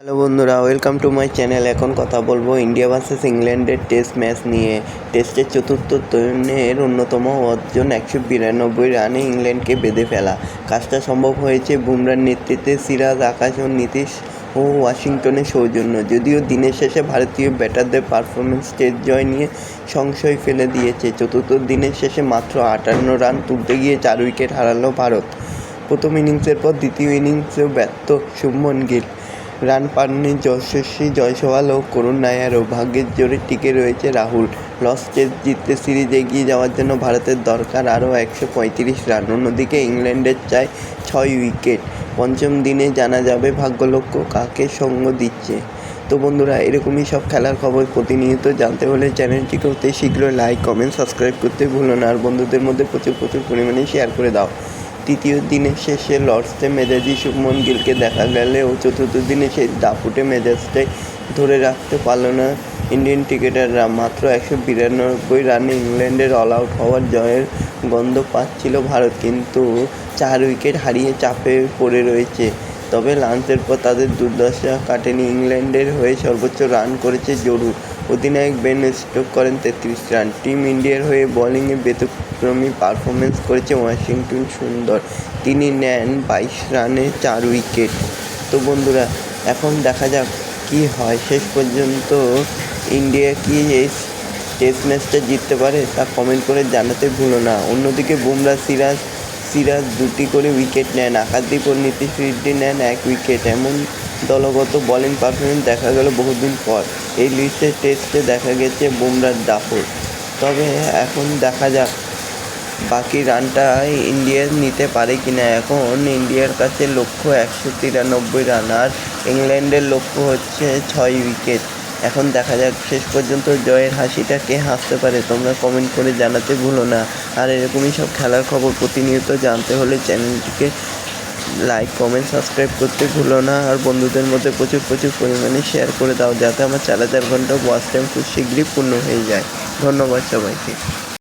Hello বন্ধুরা welcome to my channel এখন কথা বলব ইন্ডিয়া ভার্সেস ইংল্যান্ডের টেস্ট ম্যাচ নিয়ে। টেস্টের চতুর্থ দিনের অন্যতম অর্জন একশো বিরানব্বই রানে ইংল্যান্ডকে বেঁধে ফেলা। কাজটা সম্ভব হয়েছে বুমরার নেতৃত্বে সিরাজ, আকাশ ও নীতিশ ও ওয়াশিংটনের সৌজন্য। যদিও দিনের শেষে ভারতীয় ব্যাটারদের পারফরমেন্স টেস্ট জয় নিয়ে সংশয় ফেলে দিয়েছে। চতুর্থ দিনের শেষে মাত্র আটান্ন রান তুলতে গিয়ে চার উইকেট হারালো ভারত। প্রথম ইনিংসের পর দ্বিতীয় ইনিংসেও ব্যর্থ শুভমন গিল। রান পাননি, যশস্বী জয়সওয়াল ও করুণ নায়ারও ভাগ্যের জোরে টিকে রয়েছে রাহুল। লস টেস্ট জিততে সিরিজ এগিয়ে যাওয়ার জন্য ভারতের দরকার আরও একশো পঁয়ত্রিশ রান। অন্যদিকে ইংল্যান্ডের চায় ছয় উইকেট। পঞ্চম দিনে জানা যাবে ভাগ্যলক্ষ্য কাকে সঙ্গ দিচ্ছে। তো বন্ধুরা, এরকমই সব খেলার খবর প্রতিনিয়ত জানতে হলে চ্যানেলটিকে অতি শীঘ্রই লাইক, কমেন্ট, সাবস্ক্রাইব করতে ভুলো না। আর বন্ধুদের মধ্যে প্রচুর প্রচুর পরিমাণে শেয়ার করে দাও। তৃতীয় দিনের শেষে লর্ডসে মেজাজি শুভমন গিলকে দেখা গেলেও চতুর্থ দিনে সেই দাপুটে মেজাজটাই ধরে রাখতে পারল না। ইন্ডিয়ান ক্রিকেটাররা মাত্র একশো বিরানব্বই রানে ইংল্যান্ডের অল আউট হওয়ার জয়ের গন্ধ পাচ্ছিল ভারত, কিন্তু চার উইকেট হারিয়ে চাপে পড়ে রয়েছে। তবে লাঞ্চের পর তাদের দুর্দশা কাটেনি। ইংল্যান্ডের হয়ে সর্বোচ্চ রান করেছে জরুর। অধিনায়ক বেন স্টোক করেন তেত্রিশ রান। টিম ইন্ডিয়ার হয়ে বোলিংয়ে ব্যতিক্রমী পারফরমেন্স করেছে ওয়াশিংটন সুন্দর। তিনি নেন বাইশ রানে চার উইকেট। তো বন্ধুরা, এখন দেখা যাক কী হয়। শেষ পর্যন্ত ইন্ডিয়া কি এই টেস্ট ম্যাচটা জিততে পারে তা কমেন্ট করে জানাতে ভুলো না। অন্যদিকে বুমরা সিরাজ সিরাজ দুটি করে উইকেট নেন আকাশদীপ ও নীতিশ রেড্ডি নেন এক উইকেট এমন দলগত বোলিং পারফরমেন্স দেখা গেল বহুদিন পর। এই লিস্টে টেস্টে দেখা গেছে বুমরার দাপট। তবে এখন দেখা যাক, বাকি রানটা ইন্ডিয়া নিতে পারে কি না এখন ইন্ডিয়ার কাছে লক্ষ্য একশো তিরানব্বই রান, আর ইংল্যান্ডের লক্ষ্য হচ্ছে ছয় উইকেট এখন দেখা যাক, শেষ পর্যন্ত জয়ের হাসিটা কে হাসতে পারে, তোমরা কমেন্ট করে জানাতে ভুলো না। আর এরকমই সব খেলার খবর প্রতিনিয়ত জানতে হলে চ্যানেলটিকে লাইক কমেন্ট সাবস্ক্রাইব করতে ভুলো না। আর বন্ধুদের মধ্যে প্রচুর প্রচুর পরিমাণে শেয়ার করে দাও, যাতে আমার চার হাজার ঘণ্টা ওয়াচ টাইম খুব শীঘ্রই পূর্ণ হয়ে যায়। ধন্যবাদ সবাইকে।